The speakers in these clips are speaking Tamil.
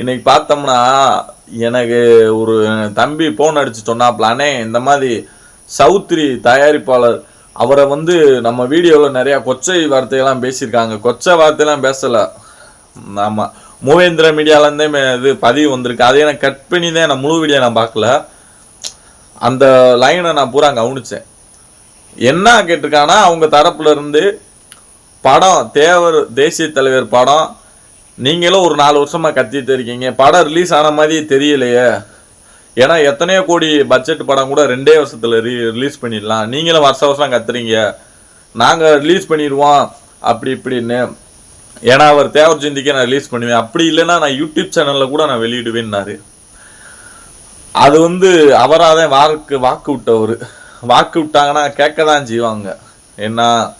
இன்னைக்கு பார்த்தோம்னா எனக்கு ஒரு தம்பி ஃபோன் அடிச்சு சொன்னாப்லானே இந்த மாதிரி சௌத்ரி தயாரிப்பாளர் அவரை வந்து நம்ம வீடியோவில் நிறையா கொச்சை வார்த்தையெல்லாம் பேசியிருக்காங்க. கொச்சை வார்த்தையெல்லாம் பேசலை. ஆமாம் மூவேந்திர மீடியாலேருந்தே இது பதிவு வந்திருக்கு. அதையே நான் கட் பண்ணி தான் நான் முழு வீடியோ நான் பார்க்கல. அந்த லைனை நான் பூரா கவனித்தேன் என்ன கேட்டிருக்கானா அவங்க தரப்புலேருந்து படம் தேவர் தேசிய தலைவர் படம் நீங்களும் ஒரு நாலு வருஷமாக கத்திட்டு இருக்கீங்க. படம் ரிலீஸ் ஆன மாதிரியே தெரியலையே. ஏன்னா எத்தனையோ கோடி பட்ஜெட் படம் கூட ரெண்டே வருஷத்தில் ரீ ரிலீஸ் பண்ணிடலாம். நீங்களும் வருஷ வருஷம் கத்துறீங்க. நாங்கள் ரிலீஸ் பண்ணிடுவோம். அப்படி இப்படின்னு. ஏன்னா அவர் தேவர் ஜெயந்திக்கே நான் ரிலீஸ் பண்ணுவேன். அப்படி இல்லைன்னா நான் யூடியூப் சேனலில் கூட நான் வெளியிடுவேன்னாரு. அது வந்து அவராக தான் வாக்கு வாக்கு விட்டவர். வாக்கு விட்டாங்கன்னா கேட்க தான் செய்வாங்க. ஏன்னா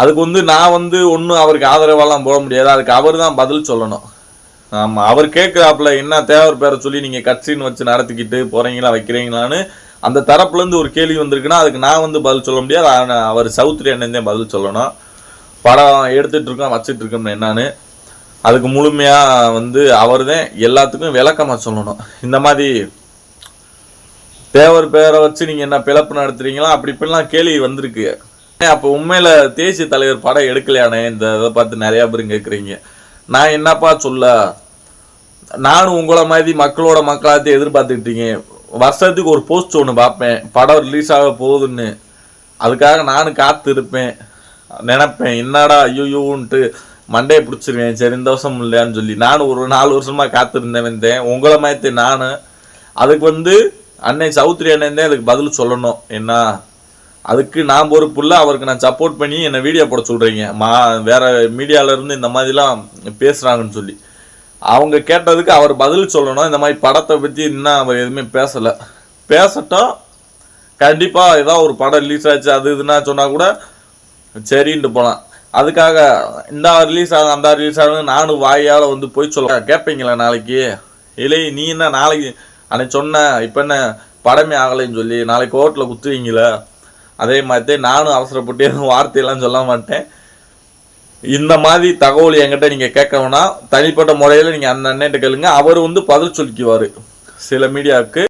அதுக்கு வந்து நான் வந்து ஒன்றும் அவருக்கு ஆதரவெல்லாம் போட முடியாது. அதுக்கு அவர் தான் பதில் சொல்லணும். ஆமாம் அவர் கேட்குறாப்புல என்ன தேவர் பேரை சொல்லி நீங்கள் கட்சின்னு வச்சு நடத்திக்கிட்டு போகிறீங்களா வைக்கிறீங்களான்னு அந்த தரப்புலேருந்து ஒரு கேள்வி வந்திருக்குன்னா அதுக்கு நான் வந்து பதில் சொல்ல முடியாது. அவர் சவுத்ரி அண்ணன் தான் பதில் சொல்லணும். படம் எடுத்துகிட்ருக்கோம் இருக்கோம் என்னான்னு என்னன்னு. அதுக்கு முழுமையாக வந்து அவர் தான் எல்லாத்துக்கும் விளக்கமாக சொல்லணும். இந்த மாதிரி தேவர் பேரை வச்சு நீங்கள் என்ன பிழப்பு நடத்துகிறீங்களா அப்படி இப்படிலாம் கேள்வி வந்திருக்கு. அப்போ உண்மையில் தேசிய தலைவர் படம் எடுக்கலையானே? இந்த இதை பார்த்து நிறையா பேர் கேட்குறீங்க நான் என்னப்பா சொல்ல? நானும் உங்களை மாதிரி மக்களோட மக்களாத்தையும் எதிர்பார்த்துக்கிட்டீங்க வருஷத்துக்கு ஒரு போஸ்ட் ஒன்று பார்ப்பேன். படம் ரிலீஸ் ஆக போகுதுன்னு. அதுக்காக நானும் காத்து இருப்பேன். நினைப்பேன் என்னடா ஐயோன்ட்டு மண்டையை பிடிச்சிருவேன். சரி இந்த வருஷம் இல்லையான்னு சொல்லி. நானும் ஒரு நாலு வருஷமாக காத்திருந்தேன் வந்தேன். உங்களை மாதிரி நான். அதுக்கு வந்து அன்னை சௌத்ரி அண்ணன் தான் அதுக்கு பதில் சொல்லணும். என்ன? அதுக்கு நான் பொறுப்பு இல்லை அவருக்கு நான் சப்போர்ட் பண்ணி என்னை வீடியோ போட சொல்கிறீங்க மா வேற மீடியாவிலேருந்து இருந்து இந்த மாதிரிலாம் பேசுகிறாங்கன்னு சொல்லி. அவங்க கேட்டதுக்கு அவர் பதில் சொல்லணும். இந்த மாதிரி படத்தை பற்றி இன்னும் அவர் எதுவுமே பேசலை. பேசட்டும் கண்டிப்பாக ஏதாவது ஒரு படம் ரிலீஸ் ஆச்சு அது இதுன்னா சொன்னால் கூட சரின்ட்டு போகலாம் அதுக்காக இந்த ரிலீஸ் ஆகும் அந்த ரிலீஸ் ஆகும் நானும் வாயால் வந்து போய் சொல்ல கேட்பீங்களா நாளைக்கு? இல்லை நீ என்ன நாளைக்கு அன்னைக்கு சொன்ன இப்போ என்ன படமே ஆகலைன்னு சொல்லி நாளைக்கு கோர்ட்டில் குத்துவீங்களே? அதே மாதிரி நானும் அவசரப்பட்டு எதுவும் வார்த்தையெல்லாம் சொல்ல மாட்டேன். இந்த மாதிரி தகவல் என்கிட்ட நீங்கள் கேட்கணும்னா தனிப்பட்ட முறையில் நீங்கள் அந்த அண்ணன்ட்ட கேளுங்க. அவர் வந்து பதில் சொல்லிக்குவார் சில மீடியாவுக்கு.